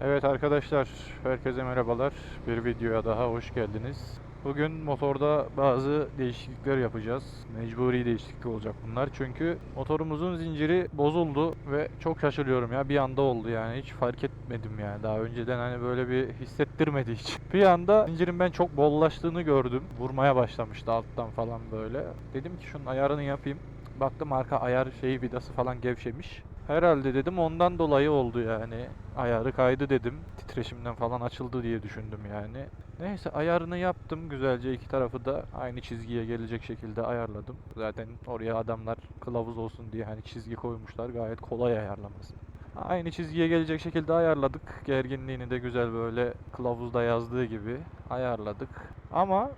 Evet arkadaşlar, herkese merhabalar. Bir videoya daha hoş geldiniz. Bugün motorda bazı değişiklikler yapacağız. Mecburi değişiklik olacak bunlar. Çünkü motorumuzun zinciri bozuldu ve çok şaşırıyorum ya. Bir anda oldu yani. Hiç fark etmedim yani. Daha önceden hani böyle bir hissettirmedi hiç. Bir anda zincirin ben çok bollaştığını gördüm. Vurmaya başlamıştı alttan falan böyle. Dedim ki şunun ayarını yapayım. Baktım arka ayar şeyi vidası falan gevşemiş. Herhalde dedim ondan dolayı oldu yani. Ayarı kaydı dedim. Titreşimden falan açıldı diye düşündüm yani. Neyse ayarını yaptım. Güzelce iki tarafı da aynı çizgiye gelecek şekilde ayarladım. Zaten oraya adamlar kılavuz olsun diye hani çizgi koymuşlar. Gayet kolay ayarlaması. Aynı çizgiye gelecek şekilde ayarladık. Gerginliğini de güzel böyle kılavuzda yazdığı gibi ayarladık. Ama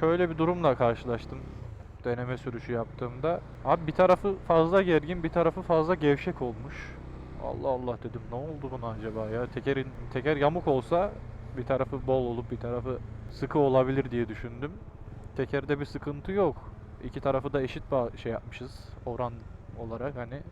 şöyle bir durumla karşılaştım deneme sürüşü yaptığımda. Abi bir tarafı fazla gergin, bir tarafı fazla gevşek olmuş. Allah Allah dedim ne oldu buna acaba ya? Tekerin teker yamuk olsa bir tarafı bol olup bir tarafı sıkı olabilir diye düşündüm. Tekerde bir sıkıntı yok. İki tarafı da eşit şey yapmışız oran olarak hani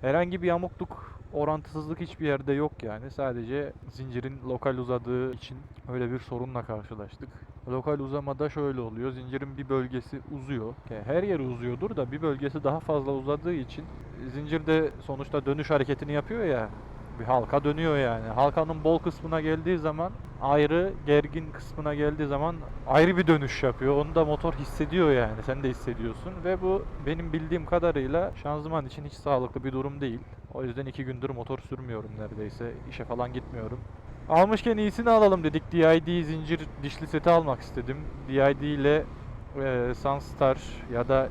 herhangi bir yamukluk, orantısızlık hiçbir yerde yok yani. Sadece zincirin lokal uzadığı için öyle bir sorunla karşılaştık. Lokal uzamada şöyle oluyor. Zincirin bir bölgesi uzuyor. Yani Her yeri uzuyordur da bir bölgesi daha fazla uzadığı için zincirde sonuçta dönüş hareketini yapıyor ya. Bir halka dönüyor yani. Halkanın bol kısmına geldiği zaman ayrı, gergin kısmına geldiği zaman ayrı bir dönüş yapıyor. Onu da motor hissediyor yani. Sen de hissediyorsun. Ve bu benim bildiğim kadarıyla şanzıman için hiç sağlıklı bir durum değil. O yüzden iki gündür motor sürmüyorum neredeyse. İşe falan gitmiyorum. Almışken iyisini alalım dedik. DID zincir dişli seti almak istedim. DID ile e, Sunstar ya da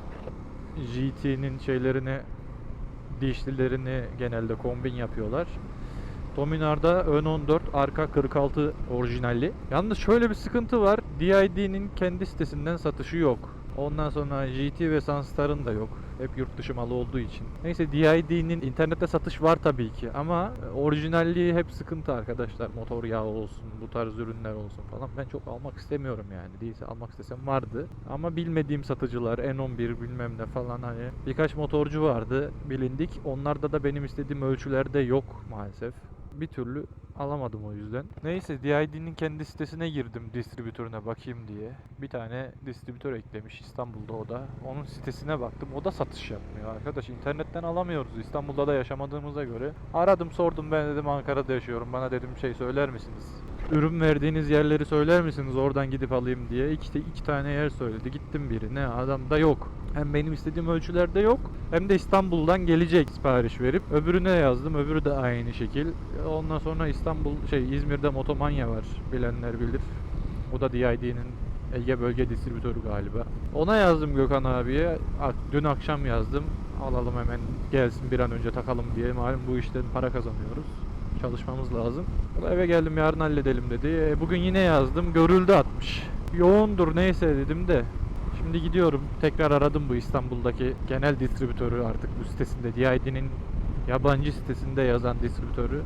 GT'nin şeylerini dişlilerini genelde kombin yapıyorlar. Dominar'da ön 14, arka 46 orijinalli. Yalnız şöyle bir sıkıntı var. DID'nin kendi sitesinden satışı yok. Ondan sonra GT ve Sunstar'ın da yok. Hep yurt dışı malı olduğu için. Neyse DID'nin internette satış var tabii ki ama orijinalliği hep sıkıntı arkadaşlar. Motor yağı olsun, bu tarz ürünler olsun falan. Ben çok almak istemiyorum yani. Değilse almak istesem vardı. Ama bilmediğim satıcılar N11 bilmem ne falan hani birkaç motorcu vardı bilindik. Onlarda da benim istediğim ölçülerde yok maalesef. Bir türlü alamadım o yüzden. Neyse DID'nin kendi sitesine girdim distribütörüne bakayım diye. Bir tane distribütör eklemiş İstanbul'da o da. Onun sitesine baktım. O da satış yapmıyor arkadaş. internetten alamıyoruz. İstanbul'da da yaşamadığımıza göre. Aradım sordum ben dedim Ankara'da yaşıyorum. Bana dedim şey söyler misiniz? Ürün verdiğiniz yerleri söyler misiniz oradan gidip alayım diye. İki, iki tane yer söyledi. Gittim birine. Adam da yok. Hem benim istediğim ölçülerde yok. Hem de İstanbul'dan gelecek sipariş verip. Öbürüne yazdım. Öbürü de aynı şekil. Ondan sonra İstanbul şey İzmir'de Motomanya var. Bilenler bilir. O da DID'nin Ege Bölge Distribütörü galiba. Ona yazdım Gökhan abiye. Dün akşam yazdım. Alalım hemen gelsin bir an önce takalım diye. Malum bu işten para kazanıyoruz. Çalışmamız lazım. Eve geldim yarın halledelim dedi. E, bugün yine yazdım. Görüldü atmış. Yoğundur neyse dedim de. Şimdi gidiyorum. Tekrar aradım bu İstanbul'daki genel distribütörü artık bu sitesinde. DID'nin yabancı sitesinde yazan distribütörü.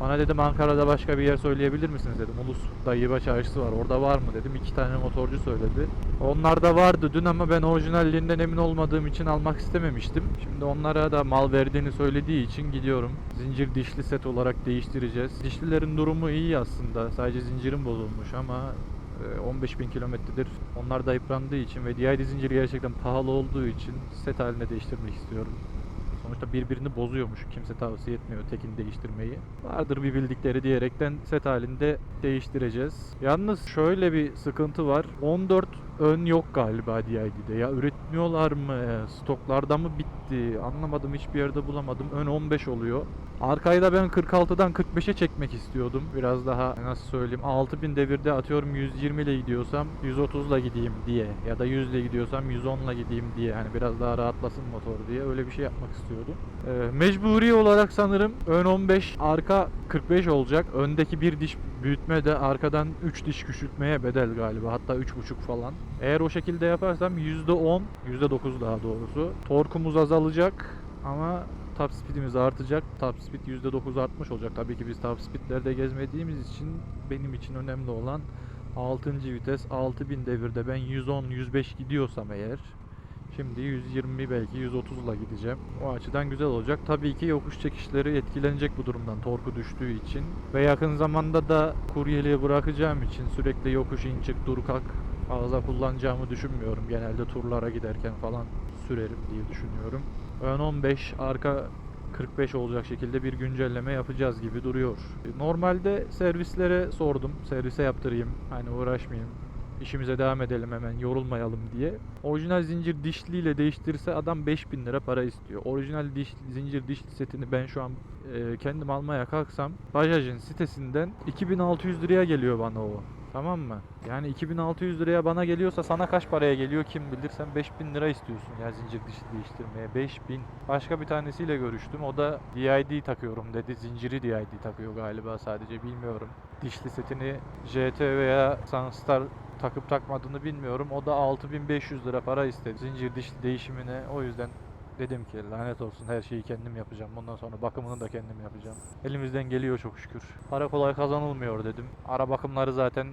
Bana dedim Ankara'da başka bir yer söyleyebilir misiniz dedim. Ulus Dayıba çarşısı var. Orada var mı dedim. İki tane motorcu söyledi. Onlar da vardı dün ama ben orijinalliğinden emin olmadığım için almak istememiştim. Şimdi onlara da mal verdiğini söylediği için gidiyorum. Zincir dişli set olarak değiştireceğiz. Dişlilerin durumu iyi aslında. Sadece zincirin bozulmuş ama e, 15 bin kilometredir onlar da yıprandığı için ve DID zinciri gerçekten pahalı olduğu için set haline değiştirmek istiyorum. Sonuçta birbirini bozuyormuş. Kimse tavsiye etmiyor tekini değiştirmeyi. Vardır bir bildikleri diyerekten set halinde değiştireceğiz. Yalnız şöyle bir sıkıntı var. 14 ön yok galiba DID'de. Ya üretmiyorlar mı? Stoklarda mı bitti? Anlamadım hiçbir yerde bulamadım. Ön 15 oluyor. Arkayı da ben 46'dan 45'e çekmek istiyordum. Biraz daha nasıl söyleyeyim 6000 devirde atıyorum 120 ile gidiyorsam 130 ile gideyim diye ya da 100 ile gidiyorsam 110 ile gideyim diye hani biraz daha rahatlasın motor diye öyle bir şey yapmak istiyordum. Ee, mecburi olarak sanırım ön 15 arka 45 olacak. Öndeki bir diş büyütme de arkadan 3 diş küçültmeye bedel galiba hatta 3.5 falan. Eğer o şekilde yaparsam %10 %9 daha doğrusu torkumuz azalacak ama top speedimiz artacak. Top speed %9 artmış olacak. Tabii ki biz top speedlerde gezmediğimiz için benim için önemli olan 6. vites 6000 devirde ben 110-105 gidiyorsam eğer Şimdi 120 belki 130 ile gideceğim. O açıdan güzel olacak. Tabii ki yokuş çekişleri etkilenecek bu durumdan torku düştüğü için. Ve yakın zamanda da kuryeliğe bırakacağım için sürekli yokuş in çık dur kalk fazla kullanacağımı düşünmüyorum. Genelde turlara giderken falan sürerim diye düşünüyorum. Ön 15 arka 45 olacak şekilde bir güncelleme yapacağız gibi duruyor. Normalde servislere sordum. Servise yaptırayım. Hani uğraşmayayım. İşimize devam edelim hemen yorulmayalım diye. Orijinal zincir dişliyle değiştirirse adam 5000 lira para istiyor. Orijinal diş, zincir dişli setini ben şu an e, kendim almaya kalksam Bajaj'ın sitesinden 2600 liraya geliyor bana o. Tamam mı? Yani 2600 liraya bana geliyorsa sana kaç paraya geliyor kim bilir sen 5000 lira istiyorsun ya zincir dişli değiştirmeye 5000. Başka bir tanesiyle görüştüm o da DID takıyorum dedi zinciri DID takıyor galiba sadece bilmiyorum. Dişli setini JT veya Sunstar takıp takmadığını bilmiyorum. O da 6500 lira para istedi zincir dişli değişimine. O yüzden dedim ki lanet olsun her şeyi kendim yapacağım. Bundan sonra bakımını da kendim yapacağım. Elimizden geliyor çok şükür. Para kolay kazanılmıyor dedim. Ara bakımları zaten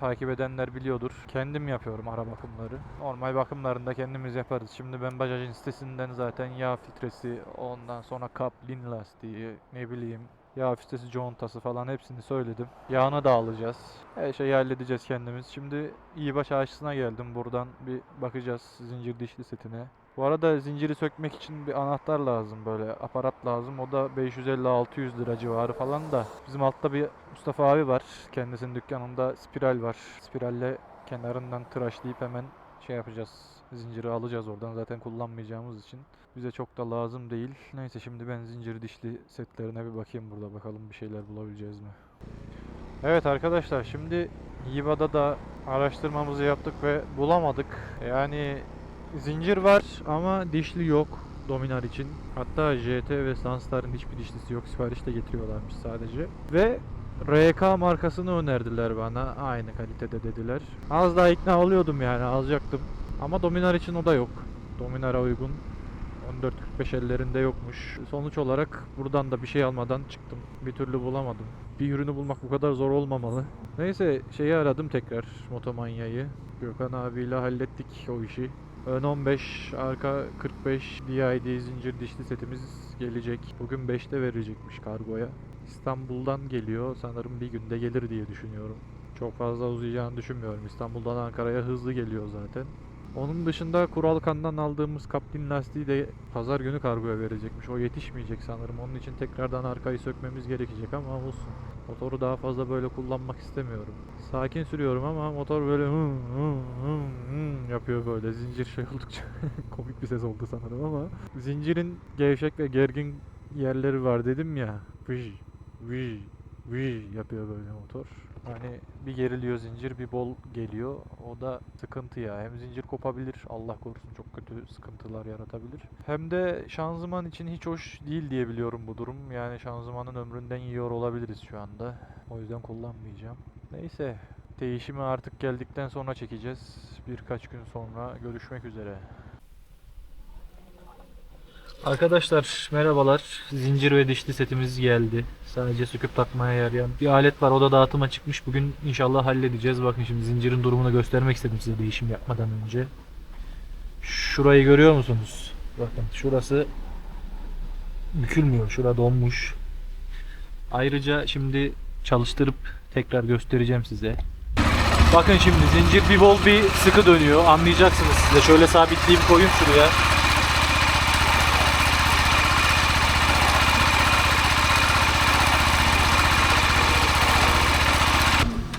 takip edenler biliyordur. Kendim yapıyorum ara bakımları. Normal bakımlarını da kendimiz yaparız. Şimdi ben Bajaj'ın sitesinden zaten yağ filtresi, ondan sonra kap, lin lastiği, ne bileyim Yağ filtresi, contası falan hepsini söyledim. Yağını da alacağız. Her şeyi halledeceğiz kendimiz. Şimdi İyibaş Aşçısı'na geldim. Buradan bir bakacağız zincir dişli setine. Bu arada zinciri sökmek için bir anahtar lazım böyle aparat lazım. O da 550-600 lira civarı falan da. Bizim altta bir Mustafa abi var. Kendisinin dükkanında spiral var. Spiralle kenarından tıraşlayıp hemen şey yapacağız. Zinciri alacağız oradan zaten kullanmayacağımız için. Bize çok da lazım değil. Neyse şimdi ben zincir dişli setlerine bir bakayım burada bakalım bir şeyler bulabileceğiz mi? Evet arkadaşlar şimdi Yiva'da da araştırmamızı yaptık ve bulamadık. Yani zincir var ama dişli yok Dominar için. Hatta JT ve Sunstar'ın hiçbir dişlisi yok. Sipariş de getiriyorlarmış sadece. Ve RK markasını önerdiler bana. Aynı kalitede dediler. Az daha ikna oluyordum yani alacaktım. Ama Dominar için o da yok. Dominar'a uygun 14.45 ellerinde yokmuş. Sonuç olarak buradan da bir şey almadan çıktım. Bir türlü bulamadım. Bir ürünü bulmak bu kadar zor olmamalı. Neyse şeyi aradım tekrar Motomanya'yı. Gökhan abiyle hallettik o işi. Ön 15, arka 45 DID zincir dişli setimiz gelecek. Bugün 5'te verecekmiş kargoya. İstanbul'dan geliyor. Sanırım bir günde gelir diye düşünüyorum. Çok fazla uzayacağını düşünmüyorum. İstanbul'dan Ankara'ya hızlı geliyor zaten. Onun dışında Kuralkan'dan aldığımız kaplin lastiği de pazar günü kargoya verecekmiş. O yetişmeyecek sanırım. Onun için tekrardan arkayı sökmemiz gerekecek ama olsun. Motoru daha fazla böyle kullanmak istemiyorum. Sakin sürüyorum ama motor böyle hı hı hı yapıyor böyle. Zincir şey oldukça komik bir ses oldu sanırım ama. Zincirin gevşek ve gergin yerleri var dedim ya. Vıj, vıj, vıj yapıyor böyle motor. Hani bir geriliyor zincir bir bol geliyor. O da sıkıntı ya. Hem zincir kopabilir. Allah korusun çok kötü sıkıntılar yaratabilir. Hem de şanzıman için hiç hoş değil diye biliyorum bu durum. Yani şanzımanın ömründen yiyor olabiliriz şu anda. O yüzden kullanmayacağım. Neyse. Değişimi artık geldikten sonra çekeceğiz. Birkaç gün sonra görüşmek üzere. Arkadaşlar merhabalar. Zincir ve dişli setimiz geldi. Sadece söküp takmaya yarayan bir alet var. O da dağıtıma çıkmış. Bugün inşallah halledeceğiz. Bakın şimdi zincirin durumunu göstermek istedim size değişim yapmadan önce. Şurayı görüyor musunuz? Bakın şurası bükülmüyor. Şura donmuş. Ayrıca şimdi çalıştırıp tekrar göstereceğim size. Bakın şimdi zincir bir bol bir sıkı dönüyor. Anlayacaksınız size. Şöyle sabitleyeyim koyayım şuraya.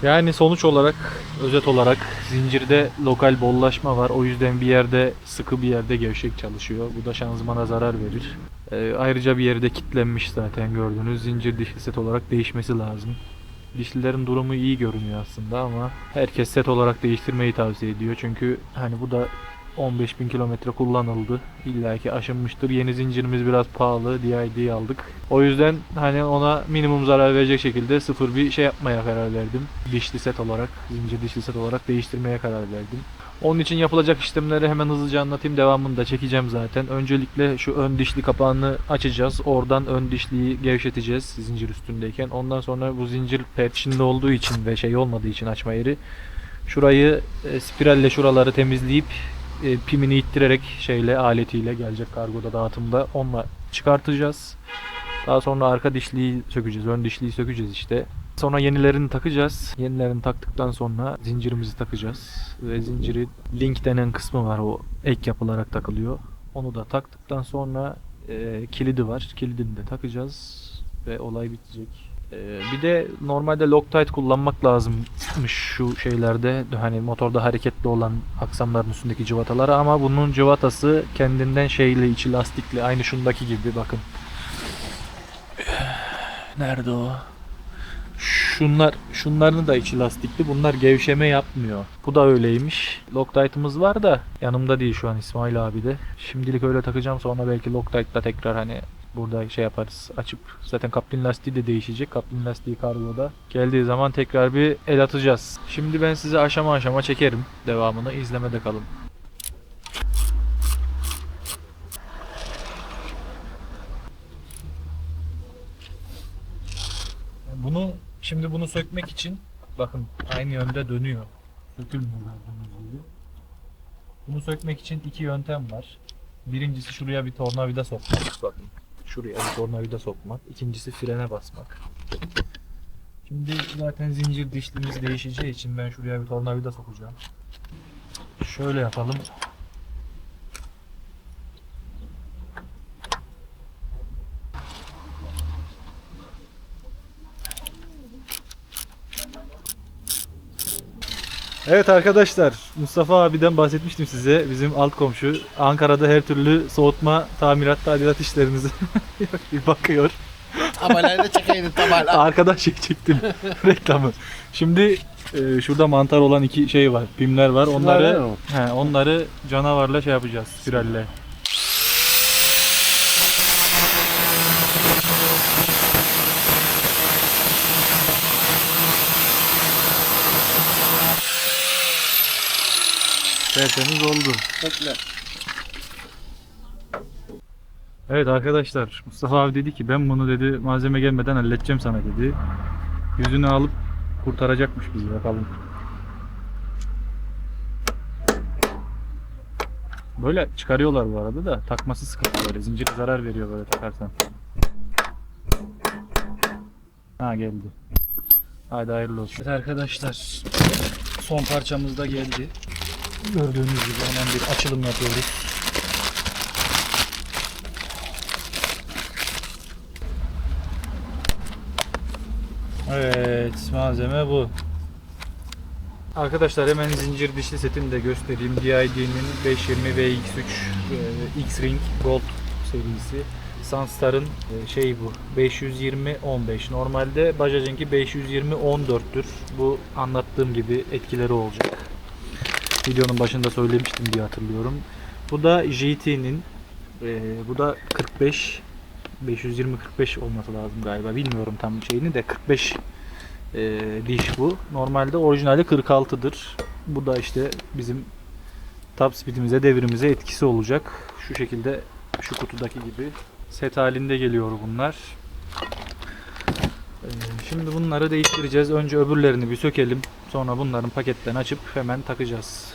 Yani sonuç olarak, özet olarak zincirde lokal bollaşma var. O yüzden bir yerde sıkı bir yerde gevşek çalışıyor. Bu da şanzımana zarar verir. Ee, ayrıca bir yerde kitlenmiş zaten gördüğünüz. Zincir dişli set olarak değişmesi lazım. Dişlilerin durumu iyi görünüyor aslında ama herkes set olarak değiştirmeyi tavsiye ediyor. Çünkü hani bu da 15.000 kilometre kullanıldı. İlla ki aşınmıştır. Yeni zincirimiz biraz pahalı. DID aldık. O yüzden hani ona minimum zarar verecek şekilde sıfır bir şey yapmaya karar verdim. Dişli set olarak, zincir dişli set olarak değiştirmeye karar verdim. Onun için yapılacak işlemleri hemen hızlıca anlatayım. Devamını da çekeceğim zaten. Öncelikle şu ön dişli kapağını açacağız. Oradan ön dişliyi gevşeteceğiz zincir üstündeyken. Ondan sonra bu zincir perçinli olduğu için ve şey olmadığı için açma yeri Şurayı e, spiralle şuraları temizleyip e, pimini ittirerek şeyle aletiyle gelecek kargoda dağıtımda onunla çıkartacağız. Daha sonra arka dişliği sökeceğiz, ön dişliği sökeceğiz işte. Sonra yenilerini takacağız. Yenilerini taktıktan sonra zincirimizi takacağız. Ve zinciri link denen kısmı var o ek yapılarak takılıyor. Onu da taktıktan sonra e, kilidi var. Kilidini de takacağız ve olay bitecek. E, bir de normalde Loctite kullanmak lazımmış şu şeylerde. Hani motorda hareketli olan aksamların üstündeki cıvatalara ama bunun cıvatası kendinden şeyli içi lastikli aynı şundaki gibi bakın. Nerede o? Şunlar, şunların da içi lastikli. Bunlar gevşeme yapmıyor. Bu da öyleymiş. Loctite'ımız var da yanımda değil şu an İsmail abi de. Şimdilik öyle takacağım sonra belki Loctite'la tekrar hani burada şey yaparız. Açıp zaten kaplin lastiği de değişecek. Kaplin lastiği kargoda. Geldiği zaman tekrar bir el atacağız. Şimdi ben size aşama aşama çekerim. Devamını izlemede kalın. Bunu şimdi bunu sökmek için bakın aynı yönde dönüyor. Sökülmüyor. Bunu sökmek için iki yöntem var. Birincisi şuraya bir tornavida sokmak. Bakın şuraya bir tornavida sokmak. İkincisi frene basmak. Şimdi zaten zincir dişlimiz değişeceği için ben şuraya bir tornavida sokacağım. Şöyle yapalım. Evet arkadaşlar Mustafa abiden bahsetmiştim size. Bizim alt komşu Ankara'da her türlü soğutma, tamirat, tadilat işlerinizi bir bakıyor. Tabelayı da çekeydim tabela. Arkadan şey çektim reklamı. Şimdi e, şurada mantar olan iki şey var, pimler var. Onları he, onları canavarla şey yapacağız, spiralle. Tertemiz oldu. Bekle. Evet arkadaşlar Mustafa abi dedi ki ben bunu dedi malzeme gelmeden halledeceğim sana dedi. Yüzünü alıp kurtaracakmış bizi bakalım. Böyle çıkarıyorlar bu arada da takması sıkıntı böyle zincire zarar veriyor böyle takarsan. Ha geldi. Hadi hayırlı olsun. Evet arkadaşlar son parçamız da geldi. Gördüğünüz gibi hemen bir açılım yapıyoruz. Evet malzeme bu. Arkadaşlar hemen zincir dişli setini de göstereyim. DID'nin 520 VX3 e, X-Ring Gold serisi. Sunstar'ın e, şey bu 520 15. Normalde Bajaj'ınki 520 14'tür. Bu anlattığım gibi etkileri olacak. Videonun başında söylemiştim diye hatırlıyorum. Bu da JT'nin e, bu da 45 520-45 olması lazım galiba. Bilmiyorum tam şeyini de 45 e, diş bu. Normalde orijinali 46'dır. Bu da işte bizim top speedimize, devrimize etkisi olacak. Şu şekilde şu kutudaki gibi set halinde geliyor bunlar. E, şimdi bunları değiştireceğiz. Önce öbürlerini bir sökelim. Sonra bunların paketten açıp hemen takacağız.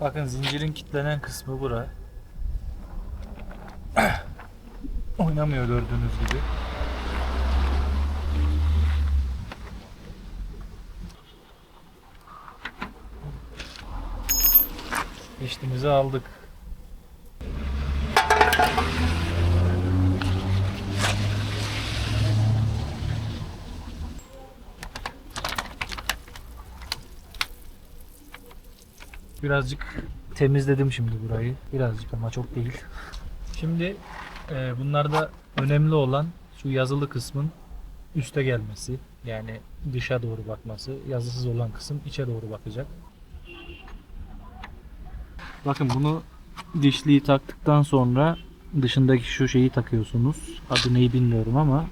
Bakın zincirin kilitlenen kısmı bura. Oynamıyor gördüğünüz gibi. İşimizi aldık. Birazcık temizledim şimdi burayı. Birazcık ama çok değil. Şimdi e, bunlarda önemli olan şu yazılı kısmın üste gelmesi. Yani dışa doğru bakması. Yazısız olan kısım içe doğru bakacak. Bakın bunu dişliği taktıktan sonra dışındaki şu şeyi takıyorsunuz. Adı neyi bilmiyorum ama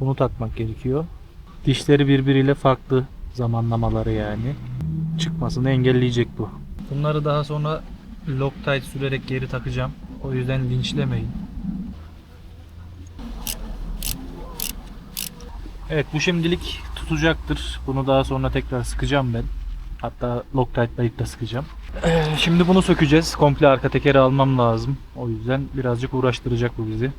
bunu takmak gerekiyor. Dişleri birbiriyle farklı zamanlamaları yani. Çıkmasını engelleyecek bu. Bunları daha sonra Loctite sürerek geri takacağım. O yüzden linçlemeyin. Evet bu şimdilik tutacaktır. Bunu daha sonra tekrar sıkacağım ben. Hatta Loctite ile da sıkacağım. Ee, şimdi bunu sökeceğiz. Komple arka tekeri almam lazım. O yüzden birazcık uğraştıracak bu bizi.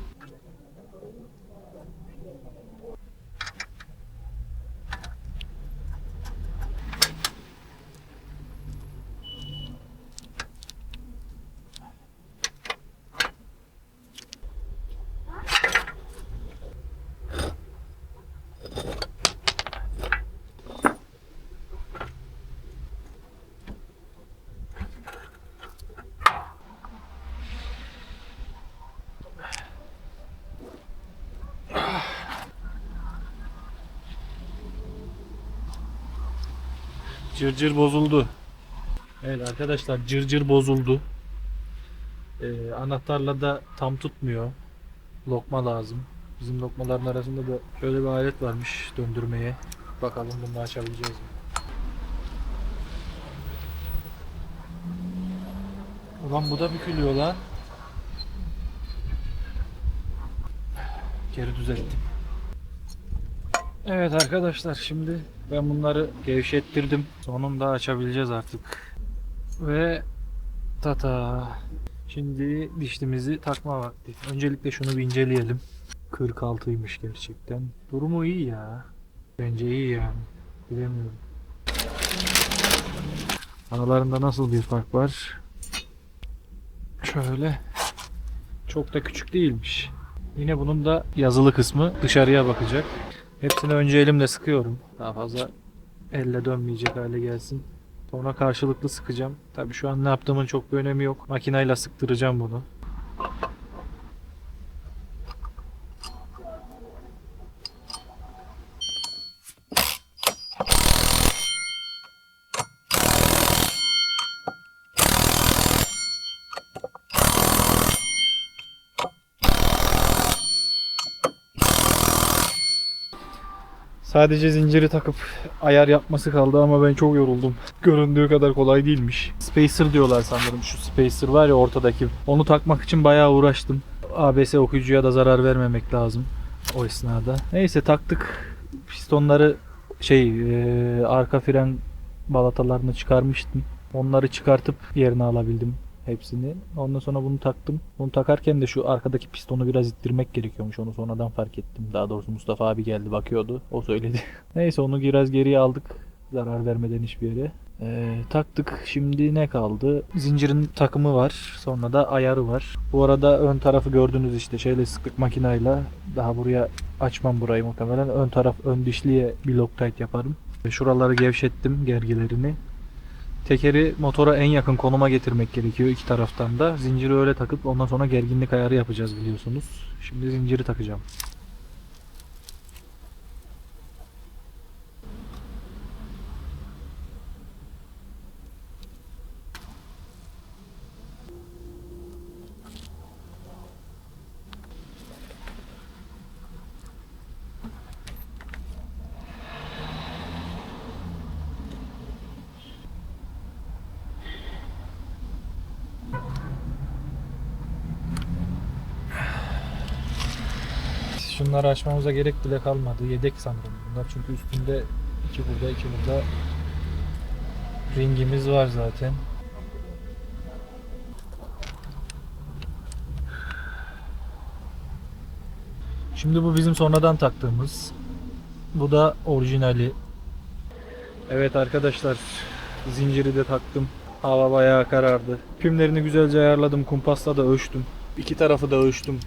Cırcır bozuldu. Evet arkadaşlar cırcır bozuldu. Ee, anahtarla da tam tutmuyor. Lokma lazım. Bizim lokmaların arasında da şöyle bir alet varmış döndürmeye. Bakalım bunu açabileceğiz mi? Ulan bu da bükülüyor lan. Geri düzelttim. Evet arkadaşlar şimdi ben bunları gevşettirdim. Sonunda açabileceğiz artık. Ve tata. Şimdi dişlimizi takma vakti. Öncelikle şunu bir inceleyelim. 46'ymış gerçekten. Durumu iyi ya. Bence iyi yani. Bilemiyorum. Aralarında nasıl bir fark var? Şöyle. Çok da küçük değilmiş. Yine bunun da yazılı kısmı dışarıya bakacak. Hepsini önce elimle sıkıyorum. Daha fazla elle dönmeyecek hale gelsin. Sonra karşılıklı sıkacağım. Tabii şu an ne yaptığımın çok bir önemi yok. Makinayla sıktıracağım bunu. Sadece zinciri takıp ayar yapması kaldı ama ben çok yoruldum. Göründüğü kadar kolay değilmiş. Spacer diyorlar sanırım şu spacer var ya ortadaki. Onu takmak için bayağı uğraştım. ABS okuyucuya da zarar vermemek lazım o esnada. Neyse taktık. Pistonları şey e, arka fren balatalarını çıkarmıştım. Onları çıkartıp yerine alabildim hepsini. Ondan sonra bunu taktım. Bunu takarken de şu arkadaki pistonu biraz ittirmek gerekiyormuş. Onu sonradan fark ettim. Daha doğrusu Mustafa abi geldi bakıyordu. O söyledi. Neyse onu biraz geriye aldık. Zarar vermeden hiçbir yere. Ee, taktık. Şimdi ne kaldı? Zincirin takımı var. Sonra da ayarı var. Bu arada ön tarafı gördünüz işte şeyle sıklık makinayla. Daha buraya açmam burayı muhtemelen. Ön taraf ön dişliye bir Loctite yaparım. Şuraları gevşettim gergilerini. Tekeri motora en yakın konuma getirmek gerekiyor iki taraftan da. Zinciri öyle takıp ondan sonra gerginlik ayarı yapacağız biliyorsunuz. Şimdi zinciri takacağım. Şunları açmamıza gerek bile kalmadı. Yedek sanırım bunlar. Çünkü üstünde iki burada iki burada ringimiz var zaten. Şimdi bu bizim sonradan taktığımız. Bu da orijinali. Evet arkadaşlar zinciri de taktım. Hava bayağı karardı. Pimlerini güzelce ayarladım. Kumpasla da ölçtüm. İki tarafı da ölçtüm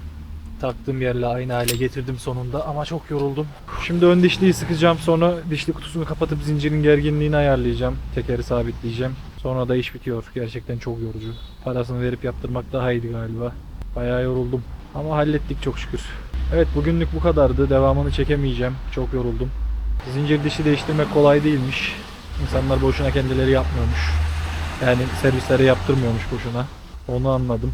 taktığım yerle aynı hale getirdim sonunda ama çok yoruldum. Şimdi ön dişliyi sıkacağım sonra dişli kutusunu kapatıp zincirin gerginliğini ayarlayacağım. Tekeri sabitleyeceğim. Sonra da iş bitiyor. Gerçekten çok yorucu. Parasını verip yaptırmak daha iyiydi galiba. Bayağı yoruldum. Ama hallettik çok şükür. Evet bugünlük bu kadardı. Devamını çekemeyeceğim. Çok yoruldum. Zincir dişi değiştirmek kolay değilmiş. İnsanlar boşuna kendileri yapmıyormuş. Yani servislere yaptırmıyormuş boşuna. Onu anladım.